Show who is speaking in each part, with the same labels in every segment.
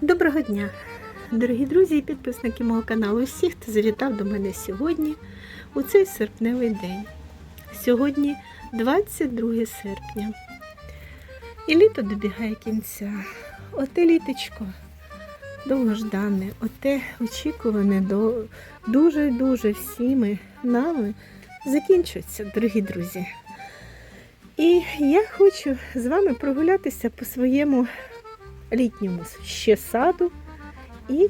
Speaker 1: Доброго дня, дорогі друзі і підписники мого каналу. Всіх, хто завітав до мене сьогодні у цей серпневий день. Сьогодні 22 серпня. І літо добігає кінця. Оте літочко довгождане, оте очікуване до дуже-дуже всіми нами закінчується, дорогі друзі. І я хочу з вами прогулятися по своєму літньому ще саду і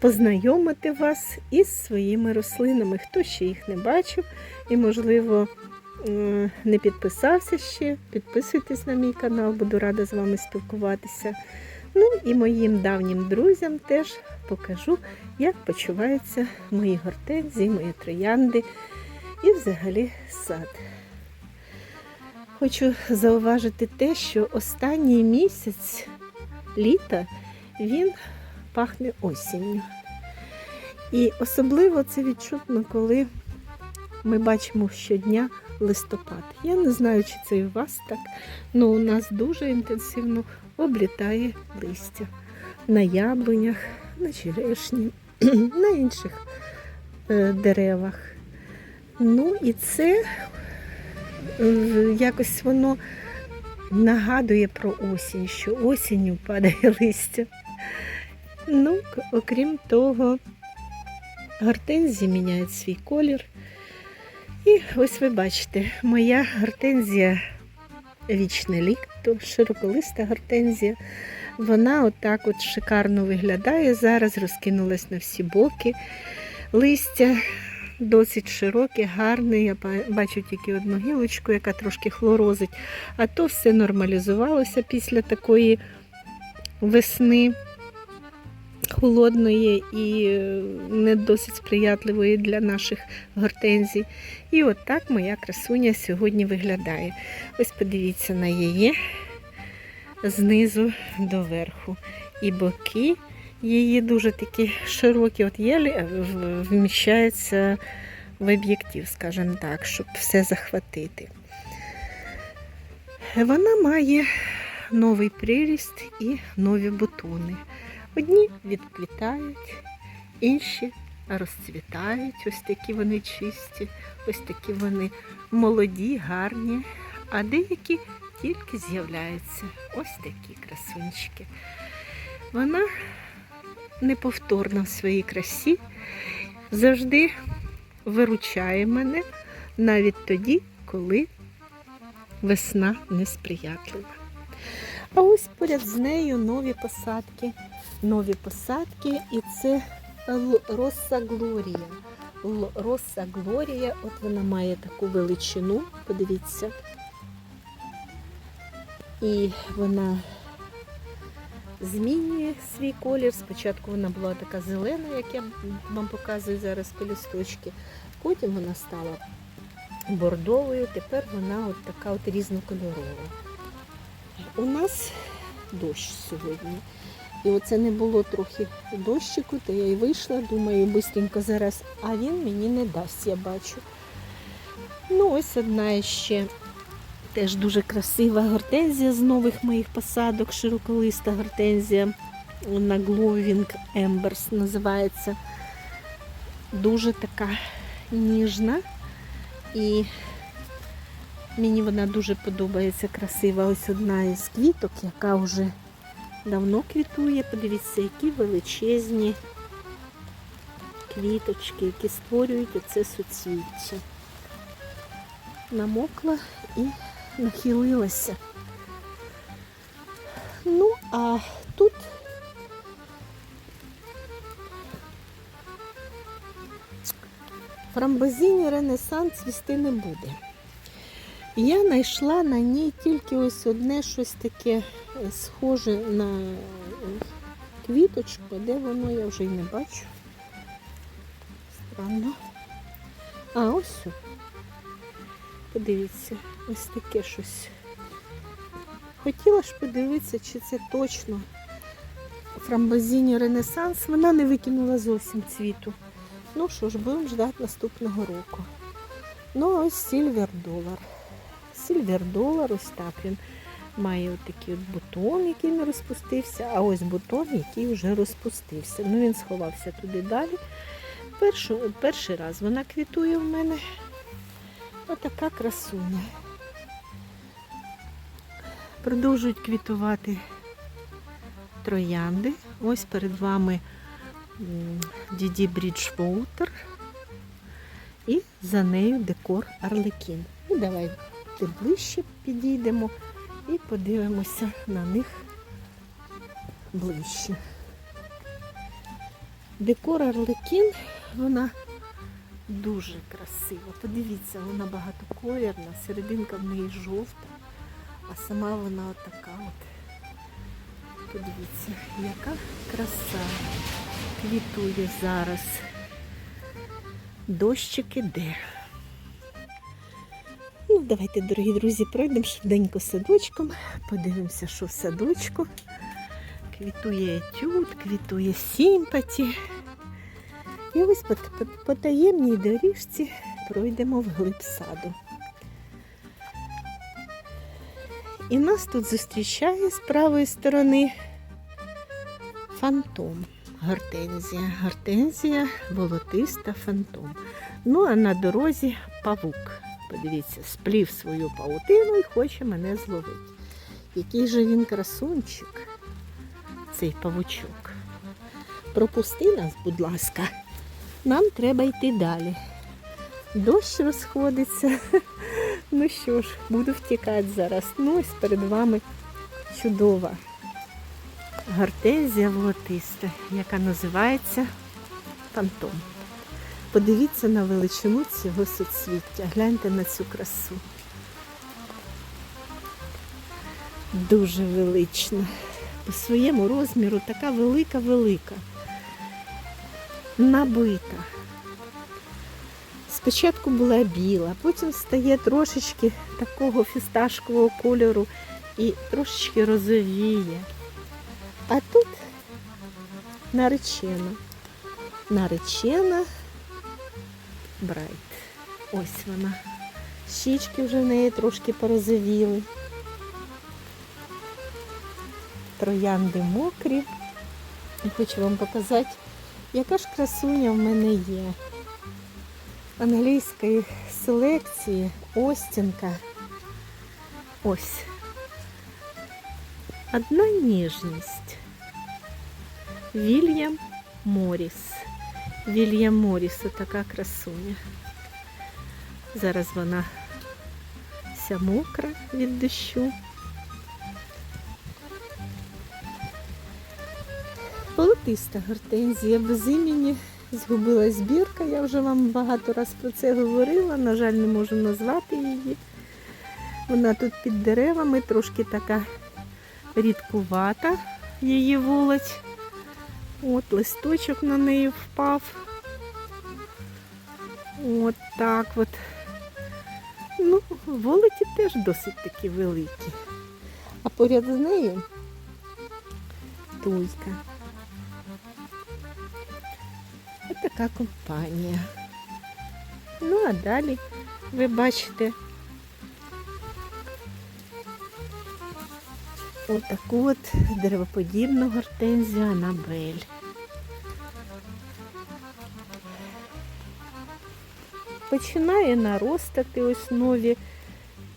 Speaker 1: познайомити вас із своїми рослинами. Хто ще їх не бачив і, можливо, не підписався ще, підписуйтесь на мій канал, буду рада з вами спілкуватися. Ну і моїм давнім друзям теж покажу, як почуваються мої гортензії, мої троянди і взагалі сад. Хочу зауважити те, що останній місяць літа він пахне осінню. І особливо це відчутно, коли ми бачимо щодня листопад. Я не знаю, чи це і у вас так, але у нас дуже інтенсивно облітає листя на яблунях, на черешні, на інших е, деревах. Ну і це якось воно нагадує про осінь, що осінню падає листя. Ну, окрім того, гортензії міняють свій колір. І ось ви бачите, моя гортензія вічне літо, широколиста гортензія. Вона отак от шикарно виглядає. Зараз розкинулась на всі боки. Листя досить широке, гарне. Я бачу тільки одну гілочку, яка трошки хлорозить. А то все нормалізувалося після такої весни холодної і е, не досить сприятливої для наших гортензій. І от так моя красуня сьогодні виглядає. Ось подивіться на її знизу до верху. І боки її дуже такі широкі, от єлі е, в- вміщаються в об'єктив, скажімо так, щоб все захватити. Вона має новий приріст і нові бутони. Одні відквітають, інші розцвітають. Ось такі вони чисті, ось такі вони молоді, гарні, а деякі тільки з'являються. Ось такі красунчики. Вона неповторна в своїй красі, завжди виручає мене навіть тоді, коли весна несприятлива. А ось поряд з нею нові посадки. Нові посадки, і це Росса Глорія. Росса Глорія, от вона має таку величину, подивіться. І вона змінює свій колір. Спочатку вона була така зелена, як я вам показую зараз по листочки. Потім вона стала бордовою, тепер вона от така от різнокольорова. У нас дощ сьогодні. І оце не було трохи дощику, то я й вийшла, думаю, бистренько зараз, а він мені не дасть, я бачу. Ну, ось одна ще теж дуже красива гортензія з нових моїх посадок, широколиста гортензія. Вона Glowing Embers називається. Дуже така ніжна. І мені вона дуже подобається красива. Ось одна із квіток, яка вже давно квітує. Подивіться, які величезні квіточки, які створюють оце суцвіття. Намокла і нахилилася. Ну, а тут фрамбозині Ренесанс цвісти не буде. Я знайшла на ній тільки ось одне щось таке е, схоже на е, квіточку, де воно я вже й не бачу. Странно. А ось. Подивіться, ось таке щось. Хотіла ж подивитися, чи це точно фрамбозині Ренесанс. Вона не викинула зовсім цвіту. Ну що ж, будемо ждати наступного року. Ну, ось Сільвер Долар. Сільвер Долар, ось так він Має отакий от бутон, який не розпустився, а ось бутон, який вже розпустився. Ну він сховався туди далі. Першу, перший раз вона квітує в мене. Отака красуня. Продовжують квітувати троянди. Ось перед вами Діді Бріджвоутер. І за нею декор Арлекін. І давайте ближче підійдемо і подивимося на них ближче. Декор Арлекін, вона дуже красива. Подивіться, вона багатоколірна, серединка в неї жовта, а сама вона отака от. Подивіться, яка краса квітує зараз. Дощик іде. Ну, давайте, дорогі друзі, пройдемо швиденько садочком, подивимося, що в садочку. Квітує етюд, квітує сімпаті. І ось по, по, по таємній доріжці пройдемо вглиб саду. І нас тут зустрічає з правої сторони фантом. Гортензія. Гортензія волотиста фантом. Ну, а на дорозі павук. Подивіться, сплів свою паутину і хоче мене зловити. Який же він красунчик, цей павучок. Пропусти нас, будь ласка. Нам треба йти далі. Дощ розходиться. Ну що ж, буду втікати зараз. Ну, ось перед вами чудова гортензія волотиста, яка називається фантом. Подивіться на величину цього соцвіття. Гляньте на цю красу. Дуже велична. По своєму розміру така велика-велика. Набита. Спочатку була біла, потім стає трошечки такого фісташкового кольору і трошечки розовіє. А тут наречена. Наречена Брайт. Ось вона. Щічки вже в неї трошки порозовіли. Троянди мокрі. Хочу вам показати, яка ж красуня в мене є. Англійської селекції Остінка. Ось. Одна ніжність. Вільям Моріс. Вільям Моріс, така красуня. Зараз вона вся мокра від дощу. Волотиста гортензія без імені. Згубила збірка, я вже вам багато раз про це говорила, на жаль, не можу назвати її. Вона тут під деревами, трошки така рідкувата її волоть. От листочок на неї впав. От так от. Ну, волоті теж досить такі великі. А поряд з нею туйка. Ось така компанія. Ну, а далі ви бачите отаку от деревоподібну гортензію Анабель. Починає наростати ось нові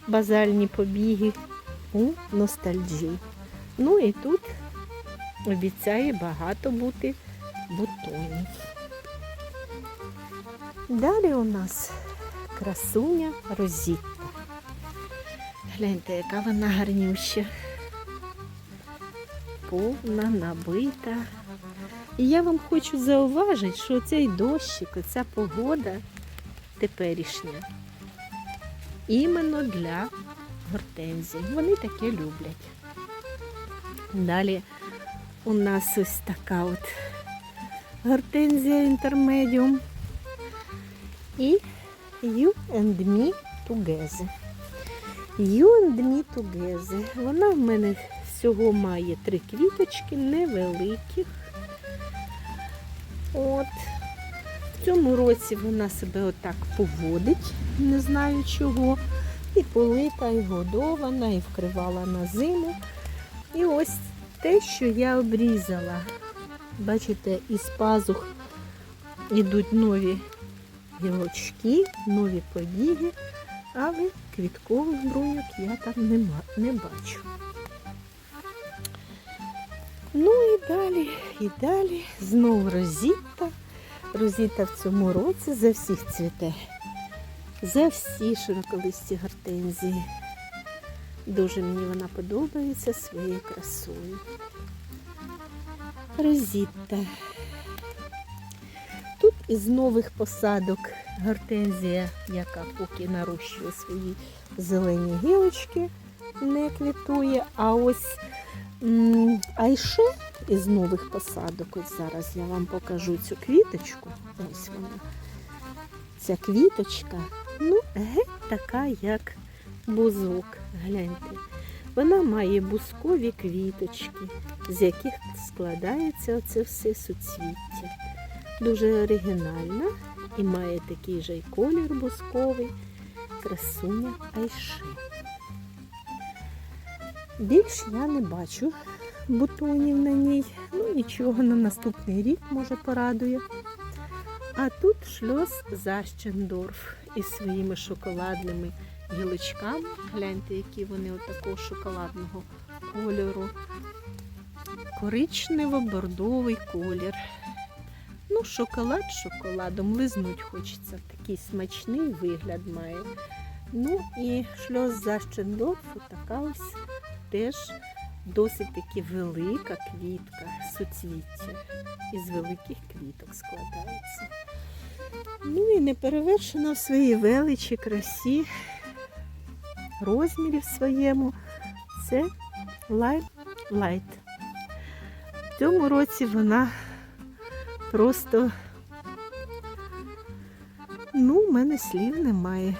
Speaker 1: базальні побіги у ностальджі. Ну і тут обіцяє багато бути бутонів. Далі у нас красуня Розітта. Гляньте, яка вона гарнюща. Повна, набита. І я вам хочу зауважити, що цей дощик, оця погода теперішня іменно для гортензій. Вони таке люблять. Далі у нас ось така от гортензія інтермедіум і You and Me Together. You and Me Together. Вона в мене всього має три квіточки невеликих. От. В цьому році вона себе отак поводить, не знаю чого. І полита, і годована, і вкривала на зиму. І ось те, що я обрізала. Бачите, із пазух йдуть нові гілочки, нові побіги, але квіткових бруньок я там не, не бачу. Ну і далі, і далі знову розітта. Розіта в цьому році за всіх цвіте. За всі широколисті гортензії. Дуже мені вона подобається своєю красою. Розітта. Із нових посадок гортензія, яка поки нарощує свої зелені гілочки, не квітує. А ось айше із нових посадок, ось зараз я вам покажу цю квіточку. Ось вона. Ця квіточка, ну, геть така, як бузок. Гляньте. Вона має бузкові квіточки, з яких складається оце все суцвіття. Дуже оригінальна і має такий же й колір бузковий, красуня айши. Більш я не бачу бутонів на ній. Ну нічого, на наступний рік може порадує. А тут шльос Защендорф із своїми шоколадними гілочками. Гляньте, які вони отакого шоколадного кольору. Коричнево-бордовий колір. Ну, шоколад шоколадом лизнуть хочеться. Такий смачний вигляд має. Ну і шльос Защендорфу така ось теж досить таки велика квітка, суцвіття. Із великих квіток складається. Ну і неперевершена в своїй величі, красі, розмірі в своєму. Це Light Light. В цьому році вона просто, ну, в мене слів немає.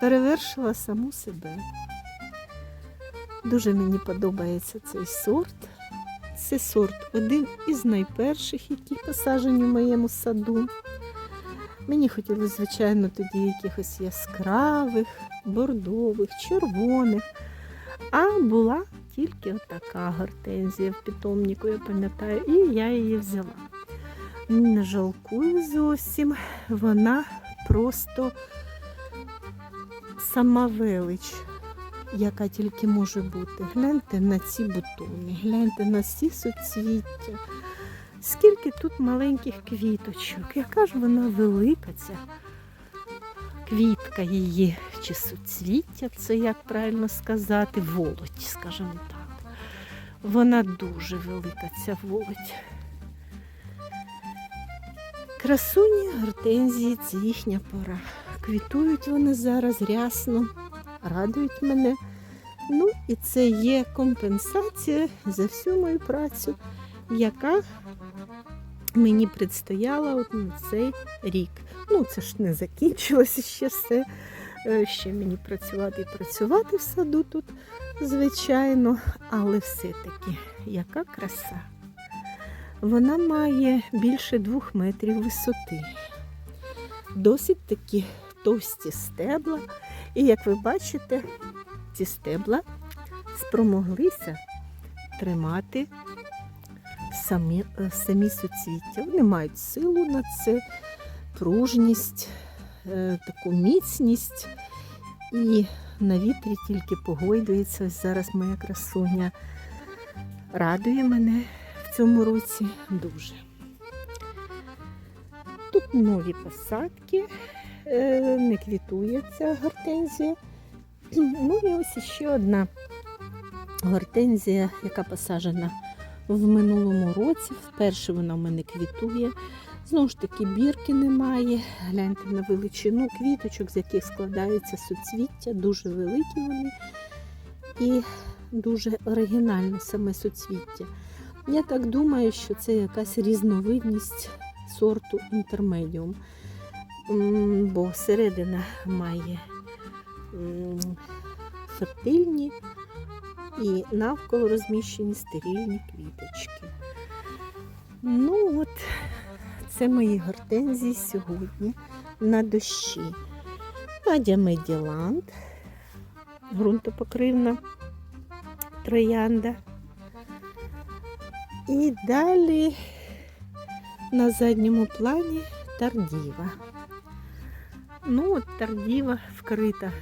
Speaker 1: Перевершила саму себе. Дуже мені подобається цей сорт. Це сорт один із найперших, які посаджені в моєму саду. Мені хотілося, звичайно, тоді якихось яскравих, бордових, червоних. А була тільки отака гортензія в питомнику, я пам'ятаю, і я її взяла. Не жалкую зовсім. Вона просто сама велич, яка тільки може бути. Гляньте на ці бутони, гляньте на ці суцвіття. Скільки тут маленьких квіточок, яка ж вона велика ця квітка її, чи суцвіття, це як правильно сказати, волоть, скажімо так. Вона дуже велика, ця волоть. Красуні гортензії це їхня пора. Квітують вони зараз рясно, радують мене. Ну і це є компенсація за всю мою працю, яка мені предстояла от на цей рік. Ну, це ж не закінчилося ще все. Е, Ще мені працювати і працювати в саду тут, звичайно, але все-таки яка краса. Вона має більше двох метрів висоти. Досить такі товсті стебла. І як ви бачите, ці стебла спромоглися тримати самі, е, самі суцвіття. Вони мають силу на це, пружність, е, таку міцність. І на вітрі тільки погойдується. Ось зараз моя красуня радує мене цьому році дуже. Тут нові посадки, е, не квітує ця гортензія. Ну і ось ще одна гортензія, яка посаджена в минулому році. Вперше вона в мене квітує. Знову ж таки, бірки немає. Гляньте на величину квіточок, з яких складаються суцвіття, дуже великі вони і дуже оригінальне саме суцвіття. Я так думаю, що це якась різновидність сорту інтермедіум, бо середина має фертильні і навколо розміщені стерильні квіточки. Ну от, це мої гортензії сьогодні на дощі. Надя Меділанд. ґрунтопокривна троянда. І далі на задньому плані тардіва. Ну, от тардіва вкрита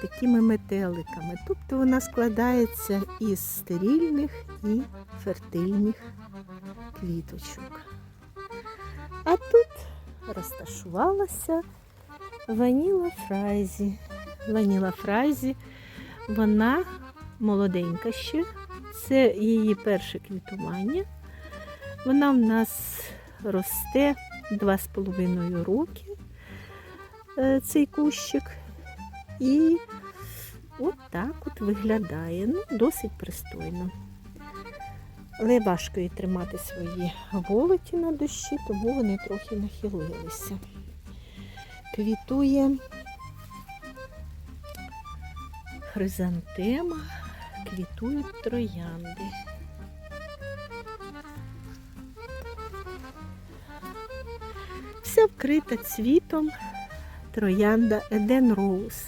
Speaker 1: такими метеликами. Тобто вона складається із стерильних і фертильних квіточок. А тут розташувалася ваніла фрайзі. Ваніла фрайзі, вона молоденька ще. Це її перше квітування. Вона в нас росте 2,5 роки, е, цей кущик. І от так от виглядає. Ну, досить пристойно. Але важко їй тримати свої волоті на дощі, тому вони трохи нахилилися. Квітує хризантема, квітують троянди. Вся вкрита цвітом троянда Еден Роуз.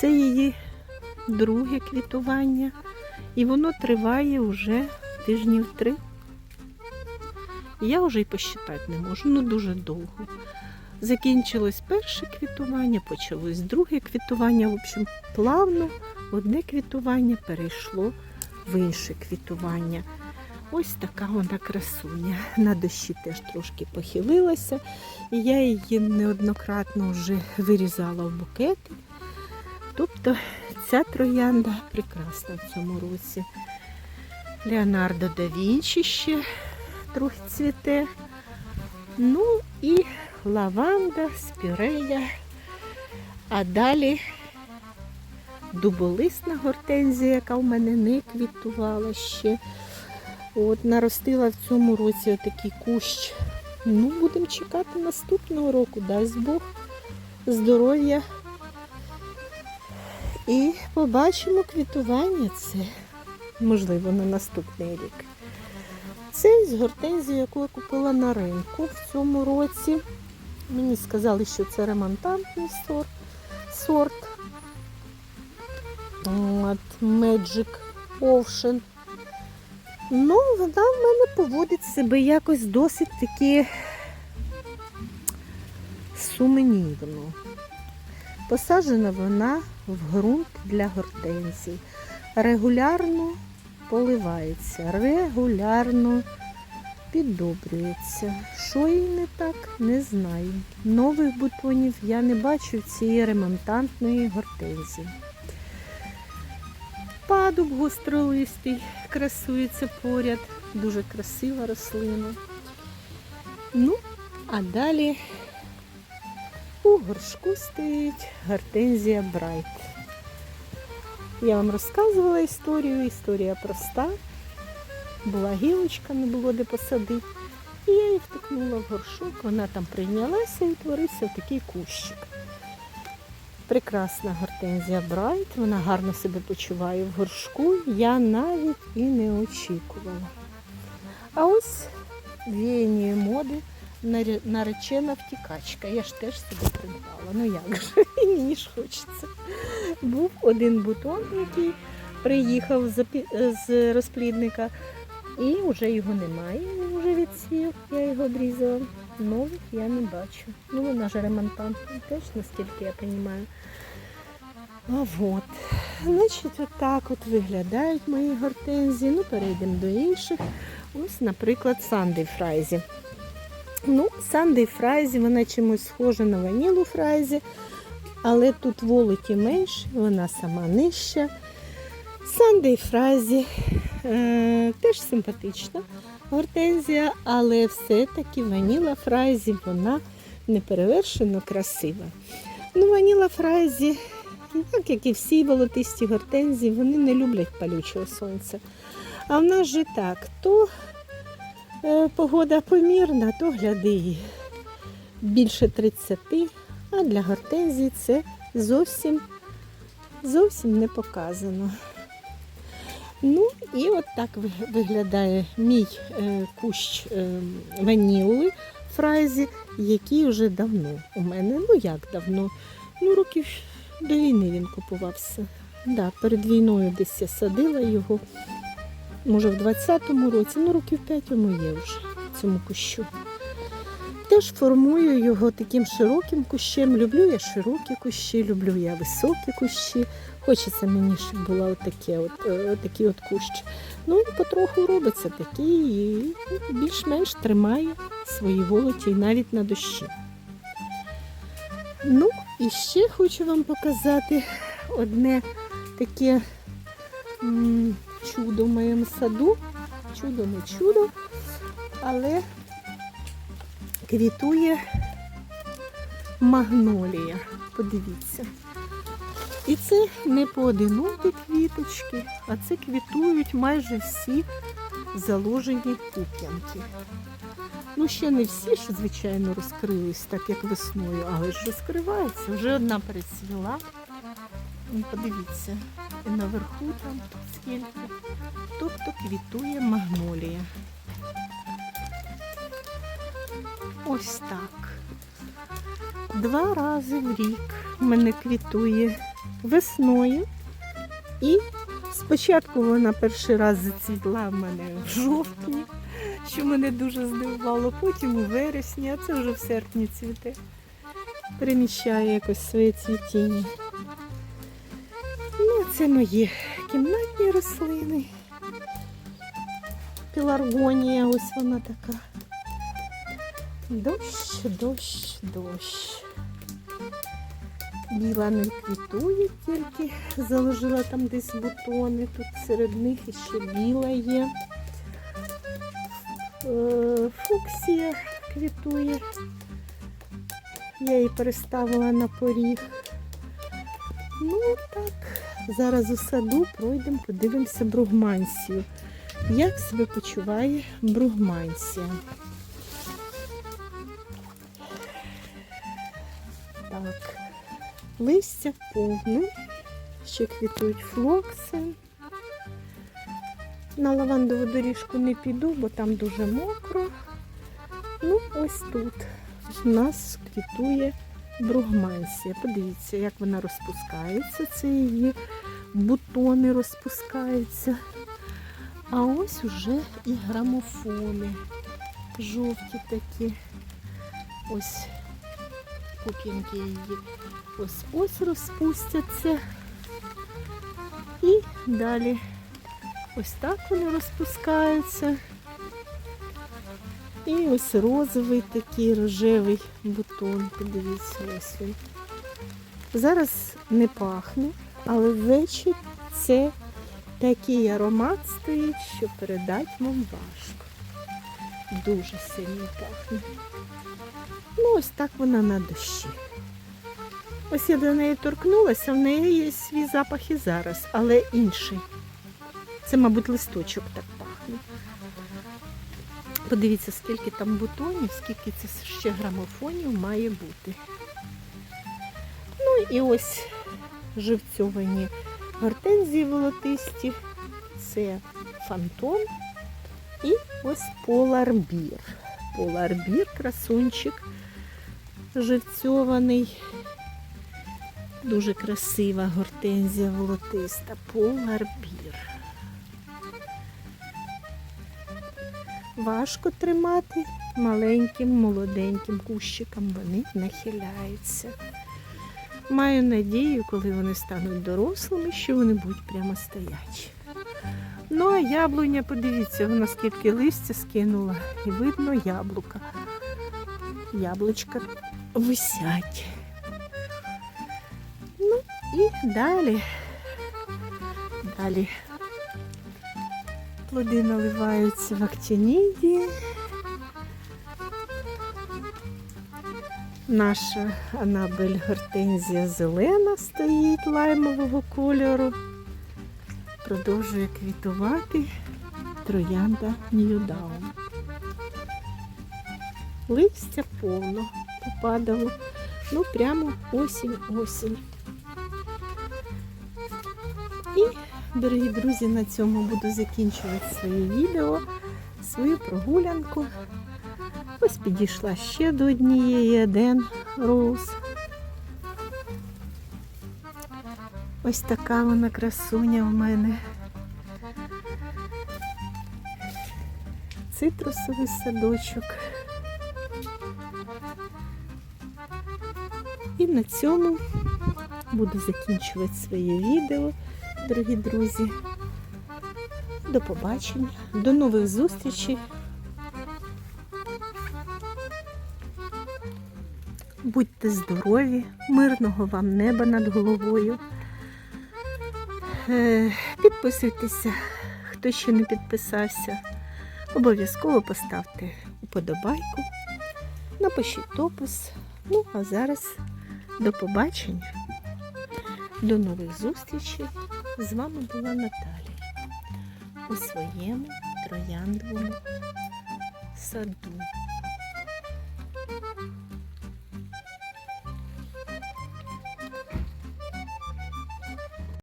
Speaker 1: Це її друге квітування, і воно триває вже тижнів три. Я вже й посчитати не можу, ну дуже довго. Закінчилось перше квітування, почалось друге квітування. В общем, плавно одне квітування перейшло в інше квітування. Ось така вона красуня. На дощі теж трошки похилилася. І я її неоднократно вже вирізала в букети. Тобто ця троянда прекрасна в цьому році. Леонардо да Вінчі ще трохи цвіте. Ну і лаванда, спірея. А далі дуболисна гортензія, яка в мене не квітувала ще. От наростила в цьому році отакий кущ. Ну, будемо чекати наступного року, дасть Бог здоров'я. І побачимо квітування це, можливо, на наступний рік. Це з гортензії, яку я купила на ринку в цьому році. Мені сказали, що це ремонтантний сорт. сорт. От, Magic Ocean. Ну, вона в мене поводить себе якось досить таки сумнівно. Посаджена вона в ґрунт для гортензій. Регулярно поливається, регулярно піддобрюється. Що їй не так, не знаю. Нових бутонів я не бачу в цієї ремонтантної гортензії. Падуб гостролистий красується поряд. Дуже красива рослина. Ну, а далі у горшку стоїть гортензія Брайт. Я вам розказувала історію, історія проста. Була гілочка, не було де посадити. І я її втикнула в горшок, вона там прийнялася і творився такий кущик. Прекрасна гортензія Брайт, вона гарно себе почуває в горшку. Я навіть і не очікувала. А ось віяння моди наречена втікачка. Я ж теж собі придбала. Ну як же, мені ж хочеться. Був один бутон, який приїхав з розплідника, і вже його немає, він вже відсів, я його обрізала. Нових я не бачу. Ну, вона ж ремонтантна теж, наскільки я розумію. А от. Значить, отак от виглядають мої гортензії. Ну, перейдемо до інших. Ось, наприклад, Сандей Фрайзі. Ну, Сандей Фрайзі, вона чимось схожа на ванілу Фрайзі, але тут волоті менше, вона сама нижча. Сандей Фрайзі теж симпатична гортензія, але все-таки ваніла Фрайзі, вона неперевершено красива. Ну, ваніла Фрайзі, так як і всі волотисті гортензії, вони не люблять палючого сонця. А в нас же так, то е, погода помірна, то гляди більше 30, а для гортензії це зовсім, зовсім не показано. Ну і от так виглядає мій е, кущ е, ваніли фрайзі, який вже давно у мене. Ну як давно? Ну, років До війни він купувався. Да, перед війною десь я садила його. Може, в 20-му році, ну років 5 йому є вже цьому кущу. Теж формую його таким широким кущем. Люблю я широкі кущі, люблю я високі кущі. Хочеться мені, щоб була отаке, от, е, отакий от кущ. Ну і потроху робиться такий і більш-менш тримає свої волоті навіть на дощі. Ну, і ще хочу вам показати одне таке м, чудо в моєму саду. Чудо не чудо, але квітує магнолія. Подивіться. І це не поодинокі квіточки, а це квітують майже всі заложені куп'янки. Ну, ще не всі ж, звичайно, розкрились, так як весною, але ж розкриваються. Вже одна перецвіла. Ну, Подивіться, і наверху там скільки. Тобто квітує магнолія. Ось так. Два рази в рік мене квітує весною. І спочатку вона перший раз зацвітла в мене в жовтні, що мене дуже здивувало, потім у вересні, а це вже в серпні цвіте. Переміщає якось своє цвітіння. Ну, це мої кімнатні рослини. Піларгонія, ось вона така. Дощ, дощ, дощ. Біла не квітує тільки, заложила там десь бутони, тут серед них іще біла є. Е, Фуксія квітує. Я її переставила на поріг. Ну так, зараз у саду пройдемо, подивимося бругмансію. Як себе почуває бругмансія? Листя повне, ще квітують флокси. На лавандову доріжку не піду, бо там дуже мокро. Ну, ось тут у нас квітує бругмансія. Подивіться, як вона розпускається. Це її бутони розпускаються. А ось уже і грамофони. Жовті такі. Ось куп'янки її. Ось ось розпустяться. І далі ось так вони розпускаються. І ось розовий такий рожевий бутон. Подивіться, ось він. Зараз не пахне, але ввечері це такий аромат стоїть, що передати вам важко. Дуже сильно пахне. Ну, ось так вона на дощі. Ось я до неї торкнулася, в неї є свій запах і зараз, але інший. Це, мабуть, листочок так пахне. Подивіться, скільки там бутонів, скільки це ще грамофонів має бути. Ну і ось живцьовані гортензії волотисті. Це фантом і ось поларбір. Поларбір, красунчик живцьований. Дуже красива гортензія волотиста. Поларбір. Важко тримати маленьким молоденьким кущикам, вони нахиляються. Маю надію, коли вони стануть дорослими, що вони будуть прямо стоячі. Ну, а яблуня, подивіться, вона скільки листя скинула, і видно яблука. Яблучка висять. І далі. Далі плоди наливаються в актинідії. Наша Анабель гортензія зелена стоїть лаймового кольору. Продовжує квітувати троянда Ньюдаун. Листя повно попадало. Ну, прямо осінь-осінь. Дорогі друзі, на цьому буду закінчувати своє відео, свою прогулянку. Ось підійшла ще до однієї Еден Роуз. Ось така вона красуня в мене. Цитрусовий садочок. І на цьому буду закінчувати своє відео, дорогі друзі. До побачення, до нових зустрічей. Будьте здорові, мирного вам неба над головою. Е, Підписуйтеся, хто ще не підписався. Обов'язково поставте уподобайку, напишіть опис. Ну, а зараз до побачення, до нових зустрічей. З вами була Наталія у своєму трояндовому саду.